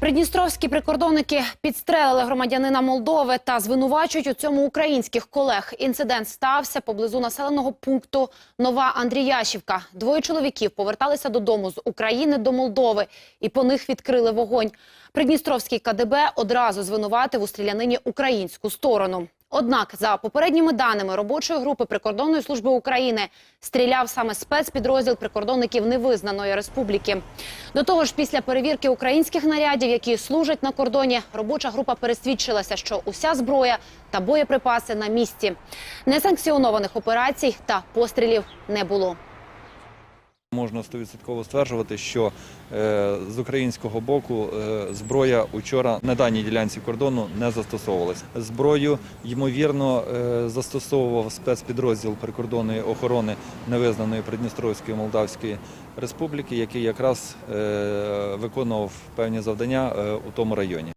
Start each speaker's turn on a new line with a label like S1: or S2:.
S1: Придністровські прикордонники підстрелили громадянина Молдови та звинувачують у цьому українських колег. Інцидент стався поблизу населеного пункту Нова Андріяшівка. Двоє чоловіків поверталися додому з України до Молдови і по них відкрили вогонь. Придністровський КДБ одразу звинуватив у стрілянині українську сторону. Однак, за попередніми даними робочої групи прикордонної служби України, стріляв саме спецпідрозділ прикордонників невизнаної республіки. До того ж, після перевірки українських нарядів, які служать на кордоні, робоча група пересвідчилася, що уся зброя та боєприпаси на місці. Несанкціонованих операцій та пострілів не було.
S2: Можна стовідсотково стверджувати, що е, з українського боку е, зброя учора на даній ділянці кордону не застосовувалася. Зброю, ймовірно, е, застосовував спецпідрозділ прикордонної охорони невизнаної Придністровської Молдавської Республіки, який якраз виконував певні завдання у тому районі.